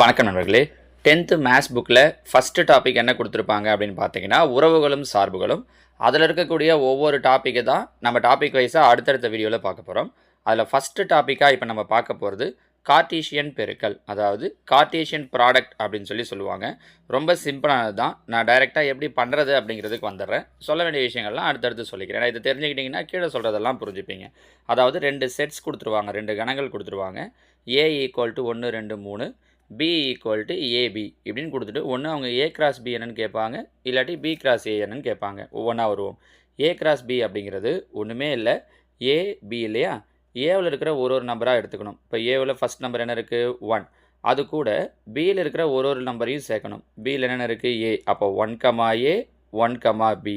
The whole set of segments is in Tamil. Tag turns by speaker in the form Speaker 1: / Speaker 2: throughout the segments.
Speaker 1: வணக்கம் நண்பர்களே. டென்த்து மேத்ஸ் புக்கில் ஃபஸ்ட்டு டாபிக் என்ன கொடுத்துருப்பாங்க அப்படின்னு பார்த்தீங்கன்னா உறவுகளும் சார்புகளும். அதில் இருக்கக்கூடிய ஒவ்வொரு டாப்பிக்கை தான் நம்ம டாபிக் வைஸாக அடுத்தடுத்த வீடியோவில் பார்க்க போகிறோம் அதில் ஃபஸ்ட்டு டாப்பிக்காக இப்போ நம்ம பார்க்க போகிறது கார்டீஷியன் பெருக்கல். அதாவது கார்டீஷியன் ப்ராடக்ட் அப்படின்னு சொல்லி சொல்லுவாங்க. ரொம்ப சிம்பிளானது தான். நான் டைரெக்டாக எப்படி பண்ணுறது அப்படிங்கிறதுக்கு வந்துடுறேன். சொல்ல வேண்டிய விஷயங்கள்லாம் அடுத்தடுத்து சொல்லிக்கிறேன். ஏன்னா இதை தெரிஞ்சுக்கிட்டிங்கன்னா கீழே சொல்கிறதெல்லாம் புரிஞ்சுப்பீங்க. அதாவது ரெண்டு செட்ஸ் கொடுத்துருவாங்க. ரெண்டு கணங்கள் கொடுத்துருவாங்க. ஏ ஈக்குவல் டு ஒன்று ரெண்டு மூணு. பி ஈக்குவல் டு ஏபி இப்படின்னு கொடுத்துட்டு ஒன்று அவங்க ஏ கிராஸ் பி என்னன்னு கேட்பாங்க இல்லாட்டி பி கிராஸ் ஏ என்னன்னு கேட்பாங்க. ஒவ்வொன்றா வருவோம். ஏ கிராஸ் பி அப்படிங்கிறது ஒன்றுமே இல்லை. ஏ பி இல்லையா? ஏவில் இருக்கிற ஒரு ஒரு நம்பராக எடுத்துக்கணும். இப்போ ஏவில் ஃபஸ்ட் நம்பர் என்ன இருக்குது ஒன் அது கூட பியில் இருக்கிற ஒரு ஒரு நம்பரையும் சேர்க்கணும். பியில் என்னென்ன இருக்குது ஏ அப்போ one comma A one comma B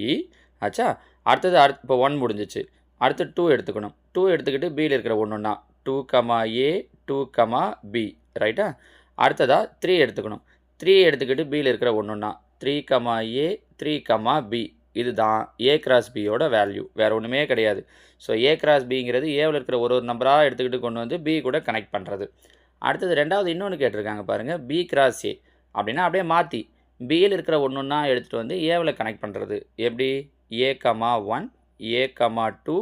Speaker 1: ஆச்சா? அடுத்தது அடுத்து இப்போ ஒன் முடிஞ்சிச்சு. அடுத்து டூ எடுத்துக்கணும். டூ எடுத்துக்கிட்டு பியில் இருக்கிற ஒன்றுன்னா two comma A two comma B ரைட்டா அடுத்ததாக த்ரீ எடுத்துக்கணும். த்ரீ எடுத்துக்கிட்டு பியில் இருக்கிற ஒன்றுன்னா three comma A three comma B இது தான் ஏ கிராஸ் பியோட வேல்யூ வேறு ஒன்றுமே கிடையாது. ஸோ ஏ கிராஸ் பிங்கிறது ஏவில் இருக்கிற ஒரு ஒரு நம்பராக எடுத்துக்கிட்டு கொண்டு வந்து பி கூட கனெக்ட் பண்ணுறது அடுத்தது ரெண்டாவது இன்னொன்று கேட்டிருக்காங்க பாருங்கள் பி கிராஸ் ஏ அப்படின்னா அப்படியே மாற்றி பியில் இருக்கிற ஒன்றுன்னா எடுத்துகிட்டு வந்து ஏவில் கனெக்ட் பண்ணுறது எப்படி? A comma one A comma two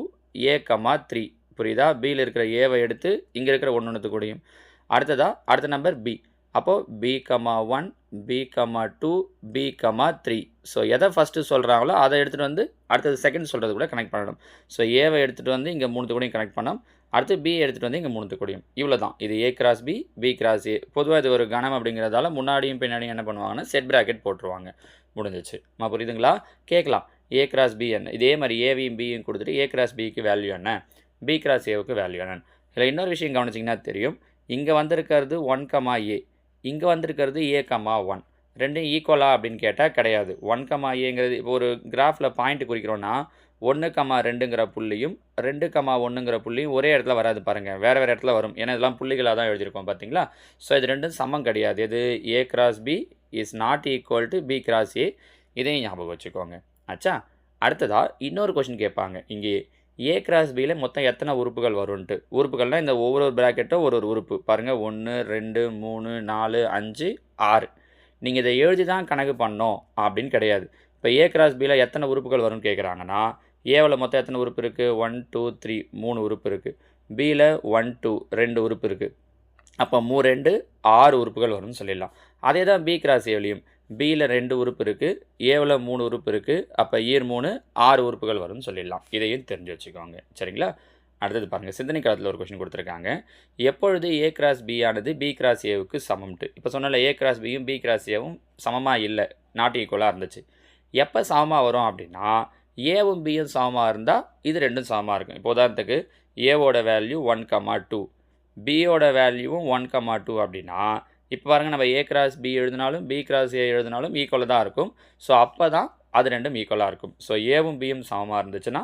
Speaker 1: A comma three புரியுதா? பியில் இருக்கிற ஏவை எடுத்து இங்கே இருக்கிற ஒன்று கூடயும் அடுத்ததா அடுத்த நம்பர் பி அப்போது B comma one B comma two B comma three so எதை ஃபஸ்ட்டு சொல்கிறாங்களோ அதை எடுத்துகிட்டு வந்து அடுத்தது செகண்ட் சொல்கிறது கூட கனெக்ட் பண்ணணும். ஸோ ஏவை எடுத்துகிட்டு வந்து இங்கே மூணுத்து கூடயும் கனெக்ட் பண்ணோம். அடுத்து பி எடுத்துகிட்டு வந்து இங்கே மூணுத்து கூடயும். இவ்வளோ தான் இது A cross B B cross A பொதுவாக இது ஒரு கணம் அப்படிங்கிறதால முன்னாடியும் பின்னாடியும் என்ன பண்ணுவாங்கன்னா செட் ப்ராக்கெட் போட்டுருவாங்க. முடிஞ்சிச்சு. மா புரியுதுங்களா? கேட்கலாம். ஏ கிராஸ் பி என்ன? இதே மாதிரி ஏவியும் பியும் கொடுத்துட்டு ஏ கிராஸ் பிக்கு வேல்யூ என்ன? பி கிராஸ் ஏவுக்கு வேல்யூ என்ன இதில் இன்னொரு விஷயம் கவனிச்சிங்கன்னா தெரியும். இங்கே வந்திருக்கிறது ஒன் கமா ஏ இங்கே வந்திருக்கிறது ஏ கமா ஒன் ரெண்டும் ஈக்குவலா அப்படின்னு கேட்டால் கிடையாது. ஒன் கமா ஏங்கிறது இப்போ ஒரு கிராஃபில் பாயிண்ட் குறிக்கிறோன்னா ஒன்று கமா ரெண்டுங்கிற புள்ளியும் ரெண்டு கமா ஒன்றுங்கிற புள்ளியும் ஒரே இடத்துல வராது பாருங்கள் வேறு வேறு இடத்துல வரும். ஏன்னா இதெல்லாம் புள்ளிகளாக தான் எழுதியிருக்கோம் பார்த்தீங்களா ஸோ இது ரெண்டும் சமம் கிடையாது. இது A cross B is not equal to B cross A இதையும் ஞாபகம் வச்சுக்கோங்க. ஆச்சா அடுத்ததாக இன்னொரு கொஷின் கேட்பாங்க. இங்கேயே ஏ கிராஸ் பியில் மொத்தம் எத்தனை உறுப்புகள் வரும்ன்ட்டு? உறுப்புகள்னால் இந்த ஒவ்வொரு ப்ராக்கெட்டும் ஒரு ஒரு உறுப்பு. பாருங்கள் ஒன்று ரெண்டு மூணு நாலு அஞ்சு ஆறு. நீங்கள் இதை எழுதி தான் கணக்கு பண்ணோம் அப்படின்னு கிடையாது. இப்போ ஏ கிராஸ் பியில் எத்தனை உறுப்புகள் வரும்னு கேட்குறாங்கன்னா ஏவில் மொத்தம் எத்தனை உறுப்பு இருக்குது ஒன் டூ த்ரீ மூணு உறுப்பு இருக்குது பியில் ஒன் டூ ரெண்டு உறுப்பு இருக்குது அப்போ மூ ரெண்டு ஆறு உறுப்புகள் வரும்னு சொல்லிடலாம். அதே தான் பி கிராஸ் ஏவிலையும் பியில் ரெண்டு உறுப்பு இருக்குது ஏவில் மூணு உறுப்பு இருக்குது அப்போ ஈர் மூணு ஆறு உறுப்புகள் வரும்னு சொல்லிடலாம். இதையும் தெரிஞ்சு வச்சுக்கோங்க. சரிங்களா? அடுத்தது பாருங்கள் சிந்தனை காலத்தில் ஒரு கொஷின் கொடுத்துருக்காங்க. எப்பொழுது ஏ கிராஸ் பி ஆனது பி கிராஸ் ஏவுக்கு சமம்ட்டு இப்போ சொன்னல ஏ கிராஸ் பியும் பி கிராஸ் ஏவும் சமமாக இல்லை? நாட் ஈக்குவலாக இருந்துச்சு. எப்போ சமமாக வரும் அப்படின்னா ஏவும் பியும் சமமாக இருந்தால் இது ரெண்டும் சமமாக இருக்கும். இப்போ உதாரணத்துக்கு ஏவோட வேல்யூ ஒன் கமா டூ பியோட வேல்யூவும் ஒன் கமா டூ அப்படின்னா இப்போ பாருங்கள் நம்ம ஏ கிராஸ் பி எழுதினாலும் பி கிராஸ் ஏ எழுதினாலும் ஈக்குவலாக தான் இருக்கும். ஸோ அப்போ தான் அது ரெண்டும் ஈக்குவலாக இருக்கும். ஸோ ஏவும் பியும் சமமாக இருந்துச்சுன்னா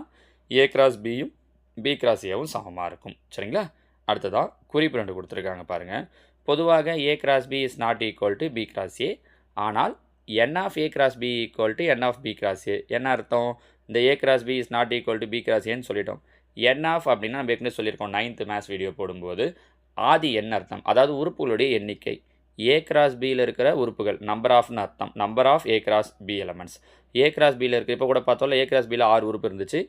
Speaker 1: ஏ கிராஸ் பியும் பி கிராஸ் ஏவும் சமமாக இருக்கும். சரிங்களா? அடுத்ததாக குறிப்பு ரெண்டு கொடுத்துருக்காங்க பாருங்கள் பொதுவாக A cross B is not equal to B cross A ஆனால் n of A cross B equal to n of B cross A என்ன அர்த்தம்? இந்த A cross B is not equal to B cross ஏன்னு சொல்லிட்டோம். என் ஆஃப் அப்படின்னா நம்ம ஏற்கனவே சொல்லியிருக்கோம் நைன்த்து மேத்ஸ் வீடியோ போடும்போது. ஆதி என்ன அர்த்தம்? அதாவது உறுப்புகளுடைய எண்ணிக்கை. ஏ கிராஸ் பியில் இருக்கிற உறுப்புகள் நம்பர் ஆஃப்னு அர்த்தம். Number of A cross B elements A cross பியில் இருக்குது இப்போ கூட பார்த்தோம்ல ஏ கிராஸ் பியில் ஆறு உறுப்பு இருந்துச்சு.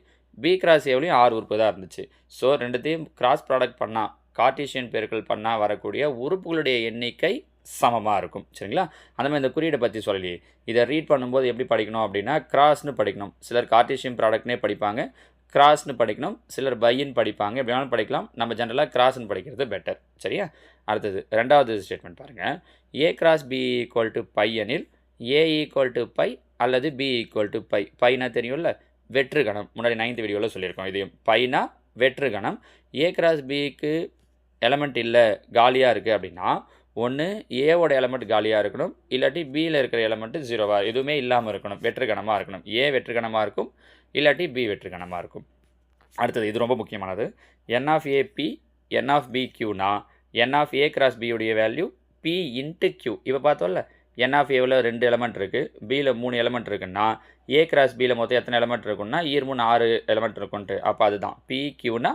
Speaker 1: பி கிராஸ் ஏவிலையும் ஆறு உறுப்பு தான் இருந்துச்சு. ஸோ ரெண்டுத்தையும் கிராஸ் ப்ராடக்ட் பண்ணால் கார்ட்டீஷியன் பெருக்கள் பண்ணால் வரக்கூடிய உறுப்புகளுடைய எண்ணிக்கை சமமாக இருக்கும். சரிங்களா? அந்த மாதிரி இந்த குறியீடை பற்றி சொல்லலையே. இதை ரீட் பண்ணும்போது எப்படி படிக்கணும் அப்படின்னா கிராஸ்னு படிக்கணும். சிலர் கார்டீஷியம் ப்ராடக்ட்னே படிப்பாங்க. கிராஸ்னு படிக்கணும். சிலர் பையின்னு படிப்பாங்க. எப்படி வேணாலும் படிக்கலாம். நம்ம ஜென்ரலாக கிராஸ்னு படிக்கிறது பெட்டர் சரியா? அடுத்தது ரெண்டாவது ஸ்டேட்மெண்ட் பாருங்கள் A cross B equal to பையனில் A equal to phi அல்லது பி ஈக்குவல் டு பை பைனா தெரியும்ல? வெற்று கணம். முன்னாடி நைன்த் வீடியோவில் சொல்லியிருக்கோம். இதையும் பைனா வெற்று கணம். ஏ கிராஸ் பிக்கு எலமெண்ட் இல்லை காலியாக இருக்குது அப்படின்னா ஒன்று ஏவோட எலமெண்ட் காலியாக இருக்கணும். இல்லாட்டி பியில் இருக்கிற எலமெண்ட்டு ஜீரோவாக எதுவுமே இல்லாமல் இருக்கணும். வெற்று கணமாக இருக்கணும். ஏ வெற்றுக்கணமாக இருக்கும். இல்லாட்டி பி வெற்று கணமாக இருக்கும். அடுத்தது இது ரொம்ப முக்கியமானது. N of A P n of B கியூனா n of A cross பியுடைய வேல்யூ பி இன்ட்டு கியூ இப்போ பார்த்தோம்ல என் ஆஃப் ஏவில் ரெண்டு எலமெண்ட் இருக்குது பியில் மூணு எலமெண்ட் இருக்குன்னா ஏ கிராஸ் பியில் மொத்தம் எத்தனை எலமெண்ட் இருக்குன்னா ஈர் மூணு ஆறு எலமெண்ட் இருக்குன்ட்டு. அப்போ அதுதான். பி கியூனா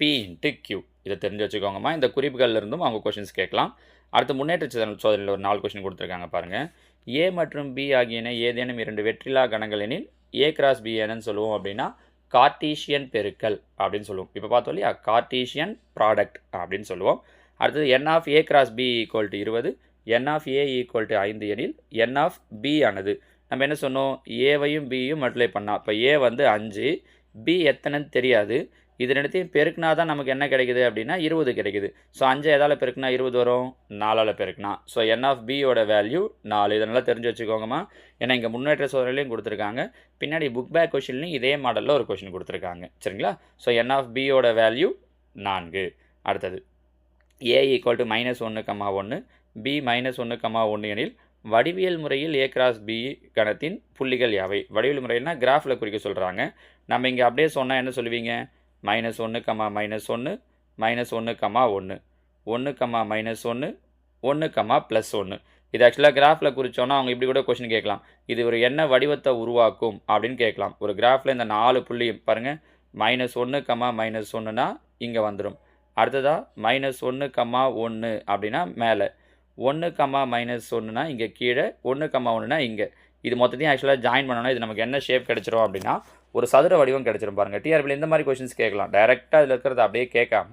Speaker 1: பி இன்ட்டு கியூ இதை தெரிஞ்சு வச்சுக்கோங்கம்மா இந்த குறிப்புகளில் இருந்தும் அவங்க கொஷின்ஸ் கேட்கலாம். அடுத்து முன்னேற்ற சோதனையில் ஒரு நாலு கொஷின் கொடுத்துருக்காங்க பாருங்கள் ஏ மற்றும் பி ஆகியன ஏதேனும் இரண்டு வெற்றிலா கணங்கள் எனில் ஏ கிராஸ் பி என்னன்னு சொல்லுவோம் அப்படின்னா கார்டீஷியன் பெருக்கல் அப்படின்னு சொல்லுவோம். இப்போ பார்த்தோம் இல்லையா? கார்டீஷியன் ப்ராடக்ட் அப்படின்னு சொல்லுவோம். அடுத்தது n of A cross B equal to இருபது n of A equal to ஐந்து எனில் என் ஆஃப் பி ஆனது. நம்ம என்ன சொன்னோம்? ஏவையும் பியும் மல்டிப்ளை பண்ணால் இப்போ ஏ வந்து அஞ்சு பி எத்தனைன்னு தெரியாது. இது ரெண்டுத்தையும் பெருக்குனா தான் நமக்கு என்ன கிடைக்குது அப்படின்னா இருபது கிடைக்குது. ஸோ அஞ்சு எதால் பெருக்குனா இருபது வரும் நாலால் பெருக்குனா. ஸோ என் ஆஃப் பியோட வேல்யூ நாலு. இதை நல்லா தெரிஞ்சு வச்சுக்கோங்கம்மா. ஏன்னா இங்கே முன்னேற்ற சோதனையிலையும் கொடுத்துருக்காங்க. பின்னாடி புக் பேக் கொஷின்லையும் இதே மாடலில் ஒரு கொஷின் கொடுத்துருக்காங்க. சரிங்களா? ஸோ என் ஆஃப் பியோட வேல்யூ நான்கு. அடுத்தது ஏ ஈக்குவல் டு மைனஸ் ஒன்று கம்மா ஒன்று பி மைனஸ் ஒன்று கம்மா ஒன்று எனில் வடிவியல் முறையில் ஏ கிராஸ் பி கணத்தின் புள்ளிகள் யாவை? வடிவியல் முறையில்னா கிராஃபில் குறிக்க சொல்கிறாங்க நம்ம இங்கே அப்படியே சொன்னால் என்ன சொல்லுவீங்க? மைனஸ் ஒன்று கம்மா மைனஸ் ஒன்று மைனஸ் ஒன்று கம்மா ஒன்று ஒன்று கம்மா மைனஸ் ஒன்று ஒன்று கம்மா ப்ளஸ் ஒன்று இது ஆக்சுவலாக கிராஃபில் குறித்தோன்னா அவங்க இப்படி கூட கொஷின் கேட்கலாம். இது ஒரு என்ன வடிவத்தை உருவாக்கும் அப்படின்னு கேட்கலாம். ஒரு கிராஃபில் இந்த நாலு புள்ளியும் பாருங்கள் மைனஸ் ஒன்று கம்மா மைனஸ் ஒன்றுனா இங்கே வந்துடும் அடுத்ததாக மைனஸ் ஒன்று கம்மா ஒன்று அப்படின்னா மேலே. ஒன்று கம்மா மைனஸ் ஒன்றுனா இங்கே கீழே. ஒன்று கம்மா ஒன்றுனா இங்கே. இது மொத்தத்தையும் ஆக்சுவலாக ஜாயின் பண்ணோன்னா இது நமக்கு என்ன ஷேப் கிடச்சிரும் அப்படின்னா ஒரு சதுர வடிவம் கிடச்சிரும் பாருங்கள் டிஆர்பியில் இந்த மாதிரி கொஷின்ஸ் கேட்கலாம். டைரெக்டாக இதில் இருக்கிறத அப்படியே கேட்காம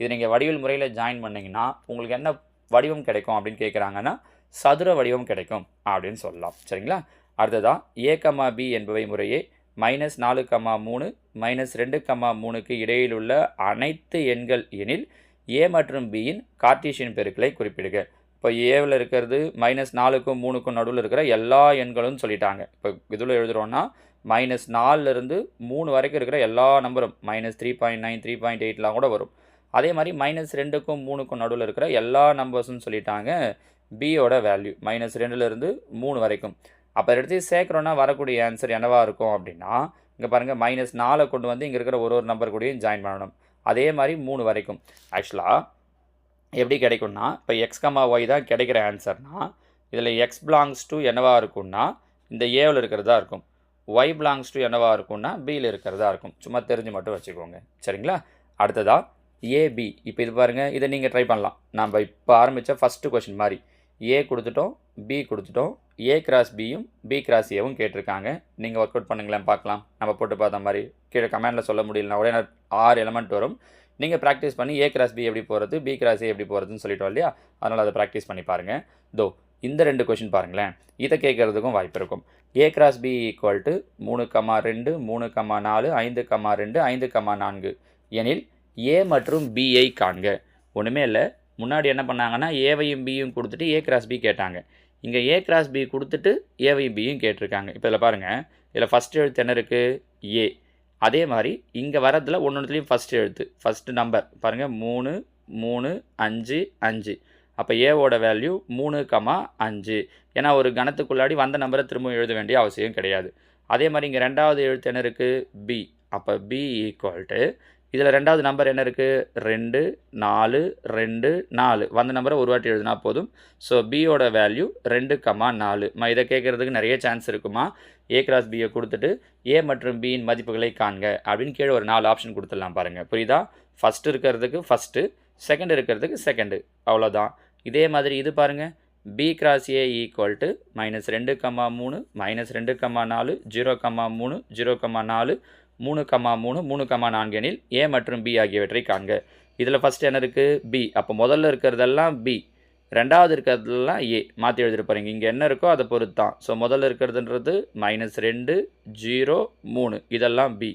Speaker 1: இது நீங்கள் வடிவில் முறையில் ஜாயின் பண்ணிங்கன்னா உங்களுக்கு என்ன வடிவம் கிடைக்கும் அப்படின்னு கேட்குறாங்கன்னா சதுர வடிவம் கிடைக்கும் அப்படின்னு சொல்லலாம். சரிங்களா? அடுத்ததாக ஏ கம்மா பி என்பவை முறையே மைனஸ் நாலு கம்மா மூணு மைனஸ் ரெண்டு கம்மா மூணுக்கு இடையில் உள்ள அனைத்து எண்கள் எனில் ஏ மற்றும் பியின் கார்டீஷியன் பெருக்களை குறிப்பிடுக. இப்போ ஏவில் இருக்கிறது மைனஸ் நாலுக்கும் மூணுக்கும் நடுவில் இருக்கிற எல்லா எண்களும் சொல்லிட்டாங்க. இப்போ இதில் எழுதுகிறோன்னா மைனஸ் நாலுலேருந்து மூணு வரைக்கும் இருக்கிற எல்லா நம்பரும் minus three point nine three point எயிட்லாம் கூட வரும். அதே மாதிரி மைனஸ் ரெண்டுக்கும் மூணுக்கும் நடுவில் இருக்கிற எல்லா நம்பர்ஸும் சொல்லிட்டாங்க. பியோட வேல்யூ மைனஸ் ரெண்டுலேருந்து மூணு வரைக்கும். அப்போ எடுத்து சேர்க்குறோன்னா வரக்கூடிய ஆன்சர் என்னவாக இருக்கும் அப்படின்னா இங்கே பாருங்கள் மைனஸ் நாலை கொண்டு வந்து இங்கே இருக்கிற ஒரு ஒரு நம்பர் கூடயும் ஜாயின் பண்ணணும். அதே மாதிரி மூணு வரைக்கும். ஆக்சுவலாக எப்படி கிடைக்கும்னா இப்போ எக்ஸ் கமா ஒய் தான் கிடைக்கிற ஆன்சர்னா இதில் எக்ஸ் பிலாங்ஸ் டு என்னவாக இருக்கும்னா இந்த ஏவில் இருக்கிறதா இருக்கும். ஒய் பிலாங்ஸ் டு என்னவாக இருக்கும்னா பியில் இருக்கிறதா இருக்கும். சும்மா தெரிஞ்சு மட்டும் வச்சுக்கோங்க. சரிங்களா? அடுத்ததா ஏபி இப்போ இது பாருங்கள் இதை நீங்கள் ட்ரை பண்ணலாம். நம்ம இப்போ ஆரம்பித்த ஃபஸ்ட்டு கொஷின் மாதிரி. ஏ கொடுத்துட்டோம் பி கொடுத்துட்டோம் ஏ கிராஸ் பியும் பி கிராஸ் ஏவும் கேட்டிருக்காங்க. நீங்கள் ஒர்க் அவுட் பண்ணுங்களேன் பார்க்கலாம். நம்ம போட்டு பார்த்த மாதிரி கீழே கமெண்டில் சொல்ல முடியலனா உடனே ஆறு எலமெண்ட் வரும். நீங்கள் ப்ராக்டிஸ் பண்ணி ஏ கிராஸ் பி எப்படி போகிறது பி கிராஸ் ஏ எப்படி போகிறதுன்னு சொல்லிட்டோம் இல்லையா? அதனால் அதை ப்ராக்டிஸ் பண்ணி பாருங்கள் தோ இந்த ரெண்டு கொஷின் பாருங்களேன். இதை கேட்குறதுக்கும் வாய்ப்பு இருக்கும். A cross B equal to மூணு கமா ரெண்டு மூணு கமா நாலு ஐந்து கமா ரெண்டு ஐந்து கமா நான்கு. எனில் ஏ மற்றும் பிஐ காண்க. ஒன்றுமே இல்லை. முன்னாடி என்ன பண்ணாங்கன்னா ஏவையும் பியும் கொடுத்துட்டு ஏ கிராஸ் பி கேட்டாங்க. இங்கே ஏ கிராஸ் பி கொடுத்துட்டு ஏவையும் பியும் கேட்டிருக்காங்க. இப்போ இதில் பாருங்கள் இதில் ஃபஸ்ட் எழுத்து என்ன இருக்குது ஏ அதே மாதிரி இங்கே வரதில் ஒன்று ஒன்றுத்துலேயும் ஃபஸ்ட்டு எழுத்து ஃபஸ்ட்டு நம்பர் பாருங்கள் மூணு மூணு அஞ்சு அஞ்சு. அப்போ ஏவோட வேல்யூ மூணு கமா அஞ்சு. ஏன்னா ஒரு கணத்துக்குள்ளாடி வந்த நம்பரை திரும்ப எழுத வேண்டிய அவசியம் கிடையாது. அதே மாதிரி இங்கே ரெண்டாவது எழுத்து என்ன இருக்குது பி அப்போ பி ஈக்குவல் டு இதில் ரெண்டாவது நம்பர் என்ன இருக்குது ரெண்டு நாலு ரெண்டு நாலு. வந்த நம்பரை ஒரு வாட்டி எழுதினா போதும். ஸோ பியோட வேல்யூ ரெண்டு கமா நாலு. மா இதை கேட்குறதுக்கு நிறைய சான்ஸ் இருக்குமா? ஏ கிராஸ் பியை கொடுத்துட்டு ஏ மற்றும் பியின் மதிப்புகளை காண்க அப்படின்னு கீழே ஒரு நாலு ஆப்ஷன் கொடுத்துடலாம் பாருங்கள் புரியுதா? ஃபஸ்ட்டு இருக்கிறதுக்கு ஃபஸ்ட்டு செகண்ட் இருக்கிறதுக்கு செகண்டு அவ்வளோதான் இதே மாதிரி இது பாருங்கள் B cross A equal to minus ரெண்டு கம்மா மூணு மைனஸ் ரெண்டு கம்மா நாலு ஜீரோ கம்மா மூணு ஜீரோ கம்மா நாலு மூணு கம்மா மூணு மூணு கம்மா நான்கு எனில் ஏ மற்றும் பி ஆகியவற்றை காண்க. இதில் ஃபஸ்ட் என்ன இருக்குது பி அப்போ முதல்ல இருக்கிறதெல்லாம் பி ரெண்டாவது இருக்கிறதுலாம் ஏ மாற்றி எழுதிருப்பாருங்க போகிறீங்க இங்கே என்ன இருக்கோ அதை பொறுத்து தான் ஸோ முதல்ல இருக்கிறதுன்றது மைனஸ் ரெண்டு ஜீரோ மூணு. இதெல்லாம் பி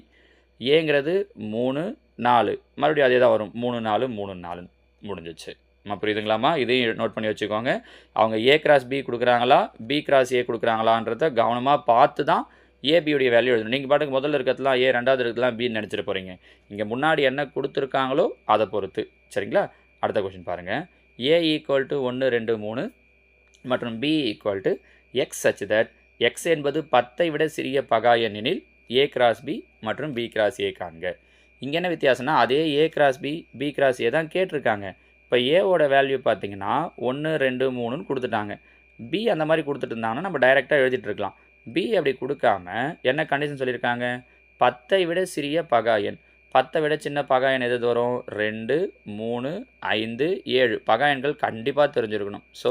Speaker 1: ஏங்கிறது மூணு நாலு. மறுபடியும் அதே தான் வரும். மூணு நாலு மூணு நாலு முடிஞ்சிச்சு. நம்ம புரியுதுங்களாம்மா? இதையும் நோட் பண்ணி வச்சுக்கோங்க. அவங்க ஏ கிராஸ் பி கொடுக்குறாங்களா? பி கிராஸ் ஏ கொடுக்குறாங்களான்றத கவனமாக பார்த்து தான் ஏபியுடைய வேல்யூ எழுதணும். நீங்கள் பாட்டுக்கு முதல்ல இருக்கிறதுலாம் ஏ ரெண்டாவது இருக்கிறதுலாம் பின்னு நினச்சிட்டு போகிறீங்க இங்கே முன்னாடி என்ன கொடுத்துருக்காங்களோ அதை பொறுத்து. சரிங்களா? அடுத்த கொஷின் பாருங்கள் ஏ ஈக்குவல் டு ஒன்று ரெண்டு மூணு மற்றும் B equal to X such that X என்பது பத்தை விட சிறிய பகா எண்ணினில் ஏ கிராஸ் பி மற்றும் பி கிராஸ் ஏ காண்க. இங்கே என்ன வித்தியாசம்னா அதே A cross B B cross A தான் கேட்டிருக்காங்க. இப்போ ஏவோட வேல்யூ பார்த்தீங்கன்னா ஒன்று ரெண்டு மூணுன்னு கொடுத்துட்டாங்க. பி அந்த மாதிரி கொடுத்துட்டு இருந்தாங்கன்னா நம்ம டைரெக்டாக எழுதிட்டுருக்கலாம் பி அப்படி கொடுக்காம என்ன கண்டிஷன் சொல்லியிருக்காங்க? பத்தை விட சிறிய பகா எண். பத்தை விட பகா எண் சின்ன பகாயன் எது வரும்? ரெண்டு மூணு ஐந்து ஏழு. பகாயன்கள் கண்டிப்பாக தெரிஞ்சிருக்கணும். ஸோ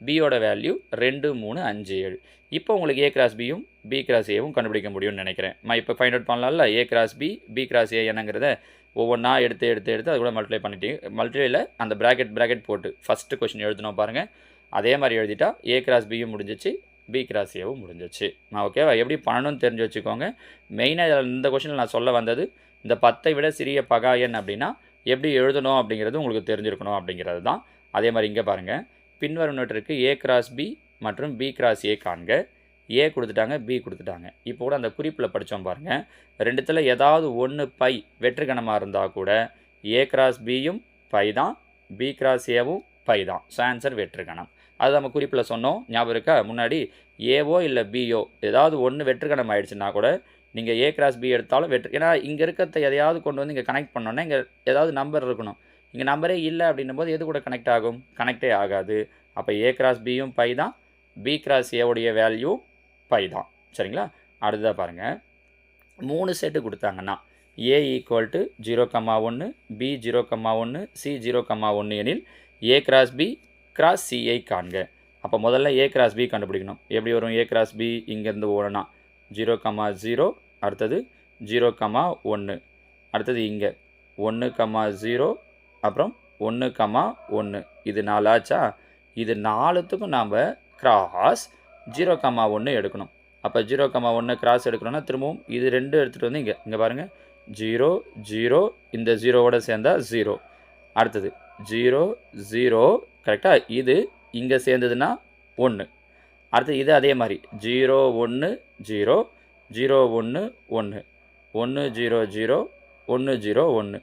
Speaker 1: பியோட வேல்யூ ரெண்டு மூணு அஞ்சு ஏழு. இப்போ உங்களுக்கு ஏ கிராஸ் பியும் பி கிராஸ் ஏவும் கண்டுபிடிக்க முடியும்னு நினைக்கிறேன். நான் இப்போ ஃபைண்ட் அவுட் பண்ணலாம்ல? A cross B B cross A என்னங்கிறத ஒவ்வொன்றா எடுத்து எடுத்து எடுத்து அது கூட மல்டிப்ளை பண்ணிட்டீங்க மல்டிப்ளையில் அந்த ப்ராக்கெட் ப்ராக்கெட் போட்டு ஃபஸ்ட்டு கொஷின் எழுதணும் பாருங்கள் அதே மாதிரி எழுதிட்டா ஏ கிராஸ் பியும் முடிஞ்சிச்சு பி கிராஸ் ஏவும் முடிஞ்சிச்சு. நான் ஓகேவா எப்படி பண்ணணும்னு தெரிஞ்சு வச்சுக்கோங்க. மெயினாக இதில் இந்த கொஷினில் நான் சொல்ல வந்தது இந்த பத்தை விட சிறிய பகாயன் அப்படின்னா எப்படி எழுதணும் அப்படிங்கிறது உங்களுக்கு தெரிஞ்சிருக்கணும் அப்படிங்கிறது தான். அதே மாதிரி இங்கே பாருங்கள் பின்வருவனவற்றிற்கு ஏ கிராஸ் பி மற்றும் பி கிராஸ் ஏ காண்க. ஏ கொடுத்துட்டாங்க பி கொடுத்துட்டாங்க. இப்போ கூட அந்த குறிப்பில் படித்தோம் பாருங்கள் ரெண்டுத்தில் ஏதாவது ஒன்று பை வெற்றுக்கணமாக இருந்தால் கூட ஏ கிராஸ் பியும் பை தான் பி கிராஸ் ஏவும் பை தான். ஸோ ஆன்சர் வெற்றுக்கணம். அது நம்ம குறிப்பில் சொன்னோம். ஞாபகம் இருக்கா? முன்னாடி ஏவோ இல்லை பியோ ஏதாவது ஒன்று வெற்றுக்கணம் ஆயிடுச்சுன்னா கூட நீங்கள் ஏ கிராஸ் பி எடுத்தாலும் வெற்றி. ஏன்னா இங்கே இருக்கிறத எதையாவது கொண்டு வந்து இங்கே கனெக்ட் பண்ணோன்னா இங்கே ஏதாவது நம்பர் இருக்கணும். இங்கே நம்பரே இல்லை அப்படின்னும் போது எது கூட கனெக்ட் ஆகும்? கனெக்டே ஆகாது. அப்போ ஏ கிராஸ் பியும் பை தான். பி கிராஸ் ஏவுடைய வேல்யூ பை தான். சரிங்களா? அடுத்ததாக பாருங்கள் மூணு செட்டு கொடுத்தாங்கன்னா A equal to zero comma ஒன்று பி ஜீரோ கம்மா ஒன்று சி ஜீரோ கம்மா ஒன்று எனில் A cross B cross C காண்க. அப்போ முதல்ல ஏ கிராஸ் பி கண்டுபிடிக்கணும். எப்படி வரும்? ஏ கிராஸ் பி இங்கேருந்து ஓடனா ஜீரோ கமா ஜீரோ அடுத்தது ஜீரோ கமா ஒன்று அடுத்தது இங்கே. ஒன்று கமா ஜீரோ அப்புறம் ஒன்று கமா ஒன்று இது நாலாச்சா? இது நாலுத்துக்கும் நாம் கிராஸ் ஜீரோ கமா ஒன்று எடுக்கணும். அப்போ ஜீரோ கமா ஒன்று கிராஸ் எடுக்கணும்னா திரும்பவும் இது ரெண்டு எடுத்துகிட்டு வந்து இங்கே. இங்கே பாருங்கள் ஜீரோ ஜீரோ இந்த ஜீரோவோட சேர்ந்தா ஜீரோ. அடுத்தது ஜீரோ ஜீரோ கரெக்டாக இது இங்கே சேர்ந்ததுன்னா ஒன்று அடுத்து இது அதே மாதிரி. ஜீரோ ஒன்று ஜீரோ ஜீரோ ஒன்று ஒன்று ஒன்று ஜீரோ ஜீரோ ஒன்று ஜீரோ ஒன்று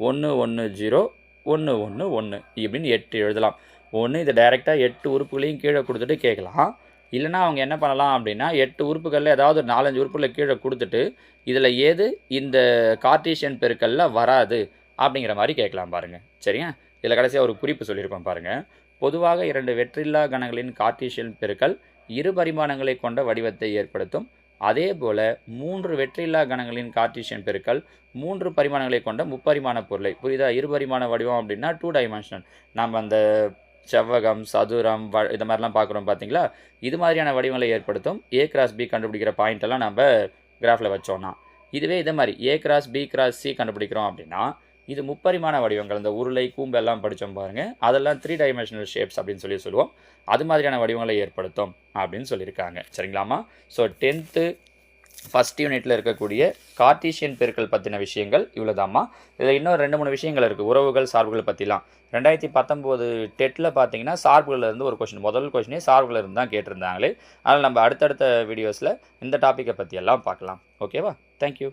Speaker 1: ஒன்று ஒன்று ஜீரோ ஒன்று ஒன்று ஒன்று இப்படின்னு எட்டு எழுதலாம். ஒன்று இதை டைரெக்டாக எட்டு உறுப்புகளையும் கீழே கொடுத்துட்டு கேட்கலாம். இல்லைனா அவங்க என்ன பண்ணலாம் அப்படின்னா எட்டு உறுப்புகளில் ஏதாவது ஒரு நாலஞ்சு உறுப்புகளை கீழே கொடுத்துட்டு இதில் ஏது இந்த கார்டீஷியன் பெருக்கல்ல வராது அப்படிங்கிற மாதிரி கேட்கலாம் பாருங்கள் சரியா? இதில் கடைசியாக ஒரு குறிப்பு சொல்லியிருப்பேன் பாருங்கள் பொதுவாக இரண்டு வெற்றில்லா கணங்களின் கார்டீசியன் பெருக்கல் இரு பரிமாணங்களை கொண்ட வடிவத்தை ஏற்படுத்தும். அதே போல் மூன்று வெற்றில்லா கணங்களின் கார்டீசியன் பெருக்கல் மூன்று பரிமாணங்களை கொண்ட முப்பரிமாண பொருளை. புரியுதா? இருபரிமாண வடிவம் அப்படின்னா டூ டைமென்ஷனல் நம்ம அந்த செவ்வகம் சதுரம் வ இது மாதிரிலாம் பார்க்குறோம் பார்த்தீங்களா? இது மாதிரியான வடிவங்களை ஏற்படுத்தும். ஏ கிராஸ் பி கண்டுபிடிக்கிற பாயிண்ட் எல்லாம் நம்ம கிராஃபில் வச்சோம்னா. இதுவே இதே மாதிரி A cross B cross C கண்டுபிடிக்கிறோம் அப்படின்னா இது முப்பரிமாண வடிவங்கள். இந்த உருளை கூம்பு எல்லாம் படித்தோம் பாருங்கள் அதெல்லாம் த்ரீ டைமென்ஷனல் ஷேப்ஸ் அப்படின்னு சொல்லி சொல்லுவோம். அது மாதிரியான வடிவங்களை ஏற்படுத்தும் அப்படின்னு சொல்லியிருக்காங்க. சரிங்களாமா ஸோ டென்த்து ஃபஸ்ட் யூனிட்டில் இருக்கக்கூடிய கார்டீஷியன் பெருக்கள் பற்றின விஷயங்கள் இவ்வளோதாம்மா இதில் இன்னும் ரெண்டு மூணு விஷயங்கள் இருக்குது உறவுகள் சார்புகள் பற்றிலாம் ரெண்டாயிரத்தி பத்தொம்போது டெட்டில் பார்த்தீங்கன்னா சார்புகளில் இருந்து ஒரு கொஷின் முதல் கொஷினே சார்புகளில் இருந்து தான் கேட்டிருந்தாங்களே. அதனால் நம்ம அடுத்தடுத்த வீடியோஸில் இந்த டாப்பிக்கை பற்றியெல்லாம் பார்க்கலாம். ஓகேவா தேங்க்யூ